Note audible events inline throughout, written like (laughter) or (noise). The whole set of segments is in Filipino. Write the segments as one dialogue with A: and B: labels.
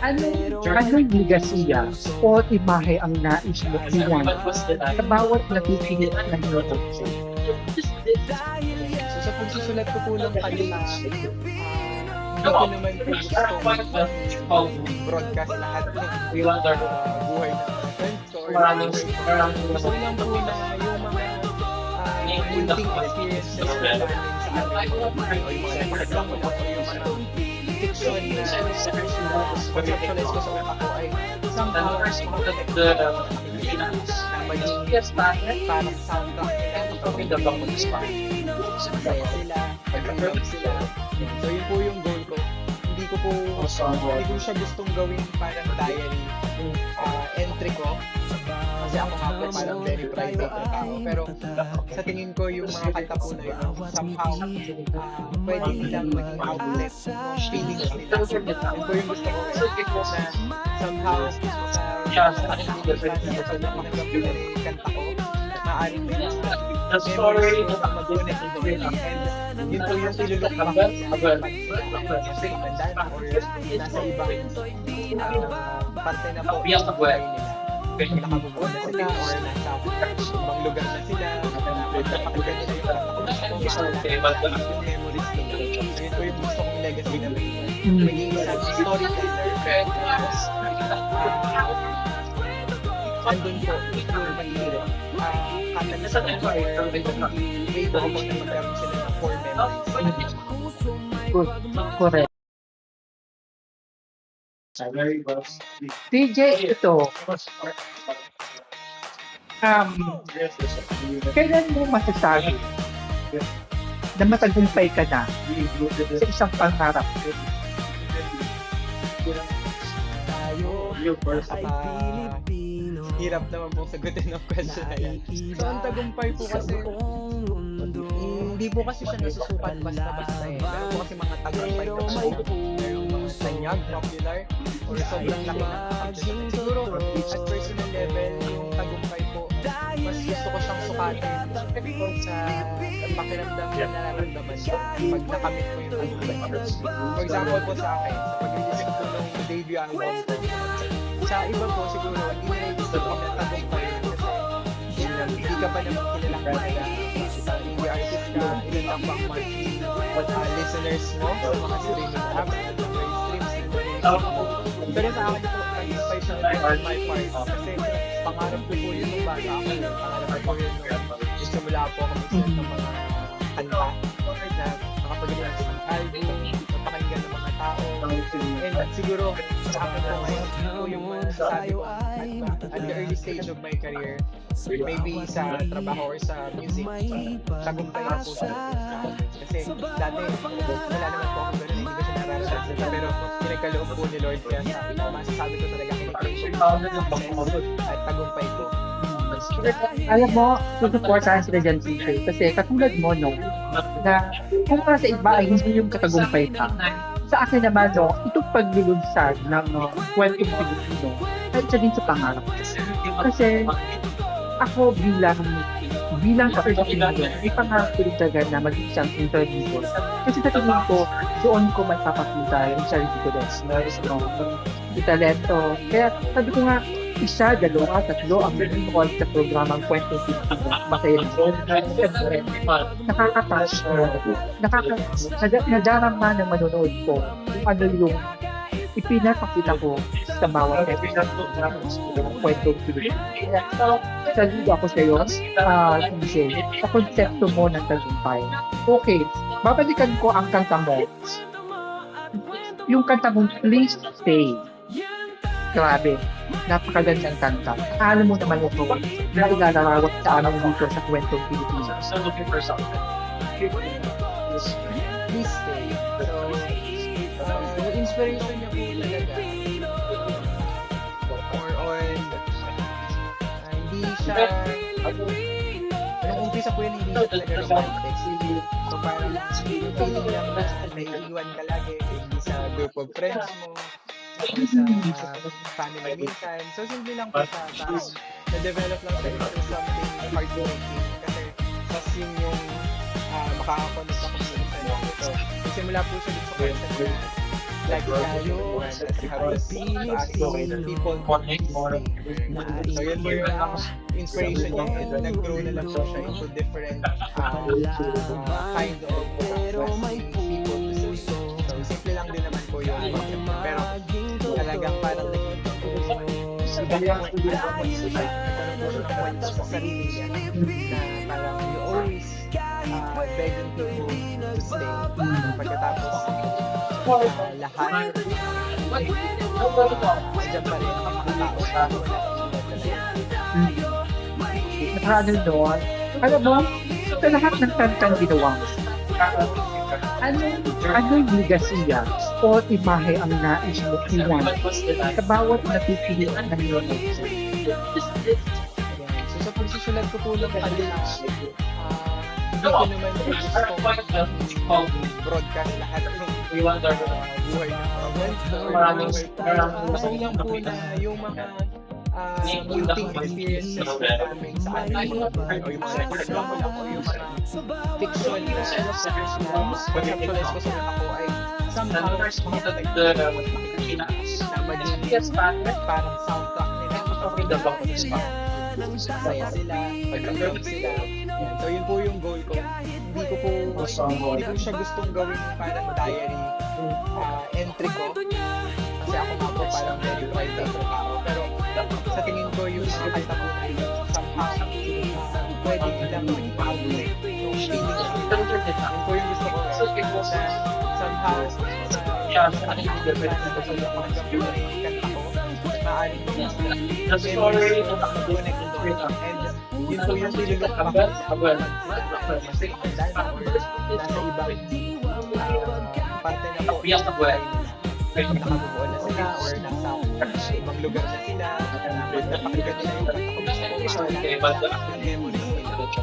A: Anong, anong ligasiya o imahe ang nais mo iwan sa bawat napipilit na minuto?
B: So sa pagsusulat ko po ng kanila, ah, hindi ko naman po gusto broadcast lahat ng ah, buhay ng mga friends ko
C: Maraming-
B: buhay
C: maraming-
B: Gusto ko lang po na yung mga ah, munting experiences na namin sa amin. O conceptualize ko sa utak ko ay somehow makakapit na maging parang soundtrack masaya sila, nag-love sila. So yun po yung goal ko. Hindi ko po, hindi ko siya gustong gawing parang diary ah, entry ko. Kasi ako nga po parang very private na tao. Pero sa tingin ko yung mga kanta po na yun, somehow ah, pwede nilang maging outlet ng feelings nila. Yun po yung gusto ko. Na somehow sa sa aking circumstance na makinig nila yung kanta ko, maaaring may
C: The story
B: ko na mag-connect with them. And yun po yung ilulok back
C: Abel,
B: sa
C: Abel.
B: Kasi nasa ibang ah, parte na po
C: Biyak na buhay.
B: nila. Nakabubuo na sila or nasa ibang lugar na sila. Nakapagod nila yung yung memories nila. So po yung gusto kong legacy na may maging isang storyteller. Andun po, yung mahirap. Ah, katanas ko ay may bumabag na magkaroon sila ng core memories.
A: Correct. TJ, ito, um, kailan mo masasabi na matagumpay ka na sa isang pangarap?
B: Tayo, ah, hirap naman pong sagutin ng question na yan. So, ang tagumpay po kasi, hindi po kasi siya nasusukat basta-basta eh. Meron po kasi mga ko po. Merong mga tanyag, popular, or sobrang laki ng achievement. Siguro, at personal level, yung tagumpay po, mas gusto ko siyang sukatin sa pakiramdam na nararamdaman ko pag nakamit ko yung tagumpay. For example po sa akin, sa pag-release ko po ng debut album ko, sa iba po siguro, hindi nila gusto ko na tagumpay hindi ka pa naman banda. Hindi artist ka, ilan lang ba ang monthly uh, listeners mo sa mga streaming apps, ba yung streams, streams mo. Pero sa akin po, tagumpay siya on my part. Kasi pangarap ko po yun nung bata ako. eh. Pangarap ko po yun nung nagsimula po ako mag-set ng mga kanta na nakapag-release ng album, And siguro sa akin po ngayon, ito yung masasabi ko at, at the early stage of my career, maybe sa trabaho or sa music, tagumpay na po siya. Kasi dati, wala naman po ako ganun, hindi ko siya nararanasan. Pero pinagkaloob po ni Lord kaya sabi ko, masasabi ko talaga connection at tagumpay ko.
A: Alam mo, susuportahan sila dyan teacher. Kasi katulad mo, no, na kung para sa iba ay hindi yung katagumpay ka. Sa akin naman, no, itong paglulunsad ng no, kwentong Pilipino ay isa din sa pangarap ko. Kasi ako bilang bilang sa Pilipino, may pangarap ko rin talaga na maging isang interviewer. Kasi sa tingin ko, doon ko may papakita yung sarili ko din. No, yung talento. Kaya sabi ko nga, isa, dalawa, tatlo ang maging call sa programang Kwentong Pilipino. Masaya rin. nakaka-touch mo. Nakaka nad- nadarama ng manonood ko kung ano yung ipinapakita ko sa bawat episode ng kwentong Pilipino. Saludo ako sa iyo, ah, DJ, sa konsepto mo ng tagumpay. Okay, babalikan ko ang kanta mo. Yung kanta mong Please Stay. Grabe, napakagandang kanta. Alam mo naman ito na ilalarawan sa amin dito sa kwentong Pilipino.
C: So looking for something.
B: Please stay. So, uh, yung inspiration niya po talaga, more on, uh, hindi siya, nung umpisa po yun, hindi siya talaga romantic. So, parang yung feeling lang na naiiwan ka lagi, hindi sa group of friends mo, sa uh, family minsan. So, simple lang po siya. Parang na-develop lang siya into something heartbreaking. Kasi, mas yun yung uh, makakakonect ako sa isa. So, nagsimula po siya dito sa concept na lagi kalimutan as ask people
C: hit more.
B: So yun po yung inspiration niya and nag-grow na lang po siya into different uh, uh, kind of requests people to see. So simple lang din naman po yung talagang parang naging iba yung nagkaroon po siya ng points sa sarili niya. na parang you always uh, begging people to stay. Pagkatapos uh, lahat Diyan pa rin ang mga tao sa
A: Nakano doon, alam mo, sa lahat ng kantang ginawa mo, ano, ano yung legacy niya? O imahe ang nais mo iwan sa bawat napipilian ng iyong.
B: So sa pagsusulat ko po ng kanila, ah, hindi ko naman gusto broadcast lahat. Ng
C: We want our
B: ah, buhay ng mga mentor.
C: Maraming-
B: Maraming Gusto ko lang po na mga ah, muting experiences na namin sa amin o yung mga example ako yung mga fiction na characters na conceptualize ko sa utak ko ay somehow makakapag na maging parang soundtrack nila.
C: the book is fun.
B: Masaya sila, magkakaroon sila. Yan. So yun po yung goal ko. Hindi ko po, hindi ko siya gustong gawin parang diary ah, entry ko. Kasi ako nga po parang very private na. Pero sa tingin ko yung mga ko na somehow, ah, pwede nilang maging outlet yung feeling nila. Yun po yung gusto ko. Na somehow,
C: Yeah,
B: sa akin yung kanta ko, yung kanta ko, maaaring
C: The story of
B: connect doon. And yun po yung nilulok pa
C: Abel, Abel.
B: nasa ibang ah, parte na po
C: Abel.
B: nakabuo na sila or nasa ibang lugar na sila napakinggan nila yung nila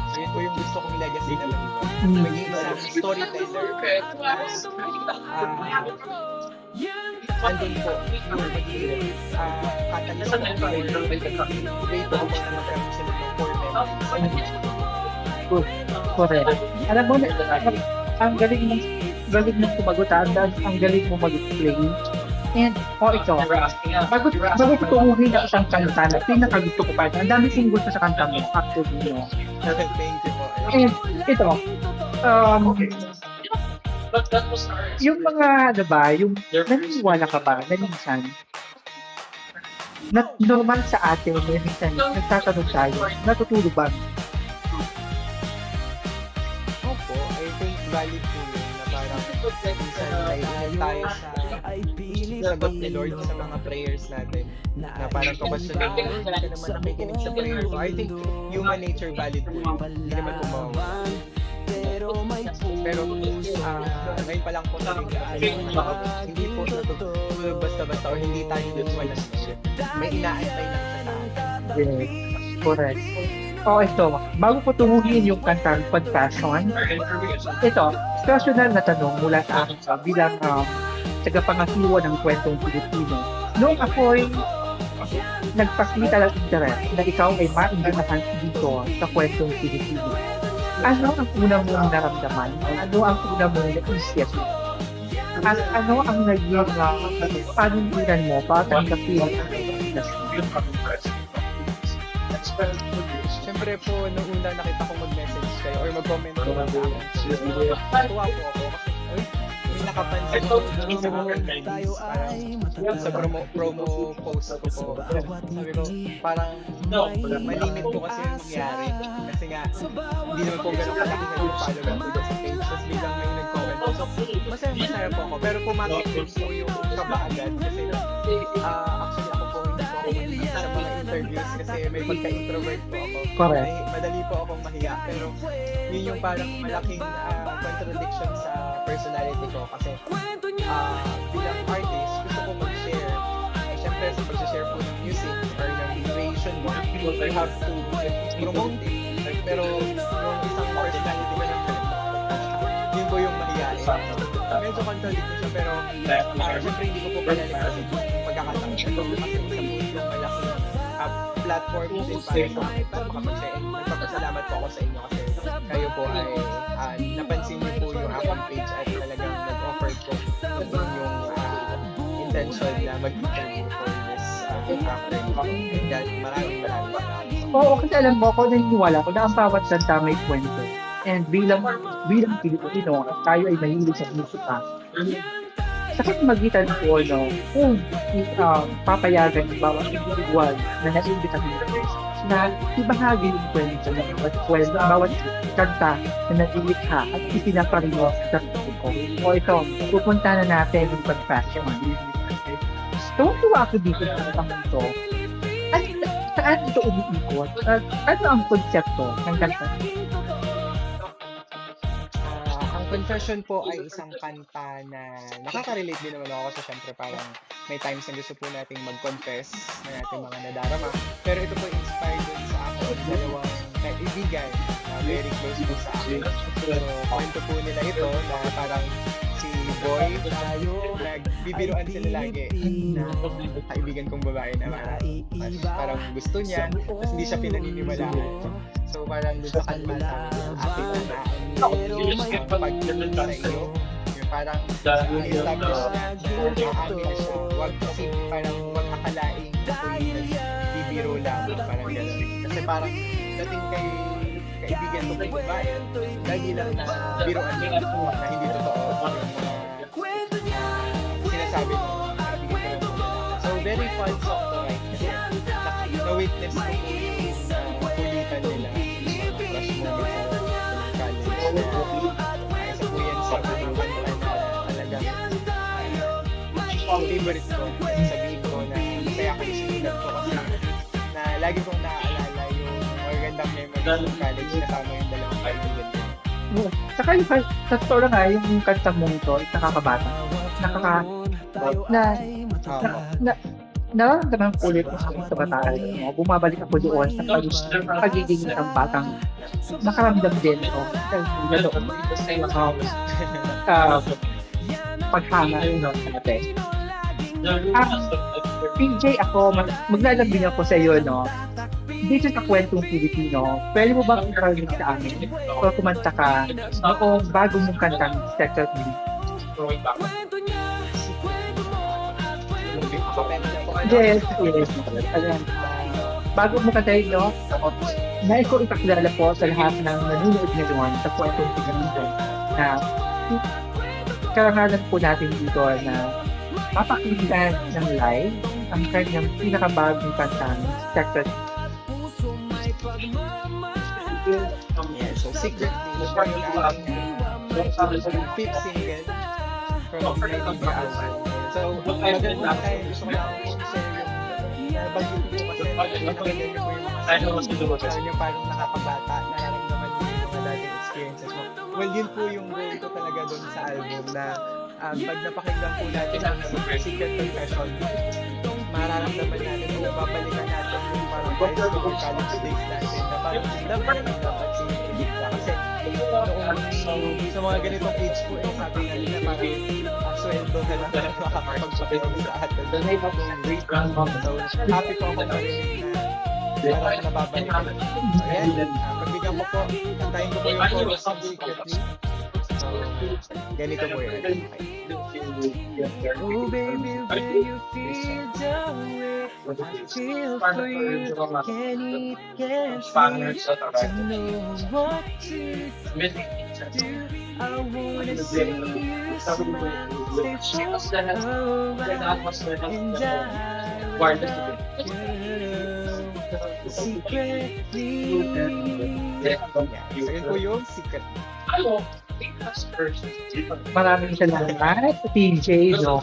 B: so yun po yung gusto kong legacy na
A: Mm.
B: maging isang storyteller ah andun po yung magiging ah catalyst
C: may teka.
B: way po ako na magkaroon sila ng core memories
A: Correct. Alam mo, na, ang galing mo, galing mo kumagot, ang, ang galing mo mag-explain. And, oh, ito, bago, bago
C: asking
A: ko tunguhin ang isang kanta na pinakagusto ko pa, ang dami kong gusto sa kanta mo, actually, no? And, ito, um,
C: But that was our
A: yung mga, ano ba, yung naniniwala ka ba na minsan, na normal sa atin, na minsan, nagtatanong tayo, natutulog ba?
B: Opo, I think valid po yun tayo sa sagot ni Lord sa mga prayers natin na parang hindi ka naman nakikinig sa prayer ko. I think human nature valid po. Hindi naman po mawawala. Pero ah, ngayon pa lang po sa hindi po natutulog basta-basta o hindi tayo nagwalas. May inaantay lang sa.
A: Yes, correct. Oh, ito, bago ko tunguhin yung kantang
C: is
A: ito, personal na tanong mula sa akin sa bilang um, tagapangasiwa ng kwentong Pilipino. Noong ako'y nagpakita ng interest na ikaw ay maindunahan dito sa kwentong Pilipino. Ano ang una mong naramdaman? Ano ang una mong naisip? At ano ang naging uh, panindigan mo para tanggapin ang industry?
B: Siyempre po, nung una nakita kong mag-message kayo or mag-comment ko sa akin. Natuwa po ako kasi, uy, may nakapansin ko sa mga reviews, parang sa promo, promo post ko po. Sabi ko, parang malimit po kasi yung nangyari. Kasi nga, hindi naman po ganun kalaki na yung follower ko dyan sa page. Tapos biglang may nag-comment po. So, masaya masaya po ako. Pero pumasok din po yung kaba agad. Kasi, ah, actually mahilig sa mga interviews kasi may pagka-introvert po ako.
A: Correct.
B: May, madali po akong mahiya. Pero, yun yung parang malaking ah, contradiction sa personality ko. Kasi, ah, bilang artist, gusto ko mag-share. Eh, Siyempre, sa pag-share po ng music or ng creation mo, you have to promote it. Pero, yung isang personality ko lang, yun po yung mahihain. Medyo contradict siya, pero ah, siyempre hindi ko po pinalimutan yung pagkakataon. Kasi isa po platform din para sa akin para makapag-share. And Nagpapasalamat po ako sa inyo kasi kayo po ay ah, napansin niyo po yung aking page at talagang nag-offer po yung ah, intention na mag-interview for this uh, afternoon. Dahil maraming maraming salamat.
A: Oo, kasi alam mo, ako naniniwala ko na ang bawat kanta may kwento. And bilang bilang Pilipino, tayo ay mahilig sa musika. Sa kamagitan po, no, kung uh, papayagan ng bawat individual na naimbit ang na ibahagi yung kwento ng bawat kwento, bawat kanta na nailikha at ipinaparino sa publiko. O ito, pupunta na natin yung pag-fashion. Tuwa ako dito sa tanong to. Ano, saan ito umiikot? At ano ang konsepto ng kanta?
B: Confession po ay isang kanta na nakaka-relate din naman ako kasi syempre parang may times na gusto po nating mag-confess ng ating mga nadarama. Pero ito po inspired din sa aking dalawang kaibigan na very close po sa akin. So, kwento po nila ito na parang si Boy, nagbibiruan sila lagi na kaibigan kong babae na parang, mas parang gusto niya, tapos hindi siya pinaniniwalaan. So parang dun sa kanta na akin na pag sa iyo, yung parang establish na aamin na siya, wag kasi parang wag akalaing nagbibiro lang, parang gano'n. Kasi parang dating kay kaibigan ko kay babae, lagi lang na biroan niya na hindi totoo sinasabi ko. So very fun song to na-witness ko po yung kulitan nila isa po yan sa na talagang uh, favorite ko sabihin ko na kaya ako sinulat ko kasi na lagi kong naaalala yung magagandang memories ng college kasama yung dalawang kaibigan ko.
A: Saka yung, sa totoo lang nga, yung kanta mong to, nakakabata. Nakaka, na, na, na, nararamdaman ko ulit ko sa mga kabataan mo. Bumabalik ako doon sa pag, pagiging isang batang nakaramdam din ako. Ganoon. Um, uh, paghanga sa (laughs) ate. PJ ako, mag maglalambing ako sa iyo, no? Dito sa kwentong Pilipino, pwede mo ba i-target sa amin? O kumanta ka noong bago mong kantang Sector Blue? Yes, yes. Ayan. Bago mo kantahin, no? Nais ko ipakilala po sa lahat ng nanonood ngayon sa kwentong Pilipino na karangalan po natin dito na papakinggan ng live ang kanyang pinakabagong kantang Sector
B: Yeah, so Secret Nation yung ating fifth single from Nightingale album. So, magandang tayo. Gusto ko lang kung share yung nabagyo ko kasi nakakilala ko yung mga sa yung parang nakakabata, nararamdaman ko yung mga dating experiences mo. Well, yun po yung goal ko talaga doon sa album na um, pag napakinggan po natin ang Secret Confession, mararamdaman natin o babalikan natin yung parang high school college days natin na parang na dapat si Lita kasi noong sa mga ganitong age po eh sabi nga nila parang sweldo na lang. Ang makakapagpapilong sa atin. Happy po ako marinig na parang nababalikan so ayan. Pagbigyan ko po antayin ko po yung chorus ng secretly so ganito po yun. Oh baby, will you feel the way I feel for you? Can eat, can sleep, to know what to do. I wanna see you smile, stay close around, and I love you secretly. Yun po yung secret.
A: Maraming salamat, PJ, no?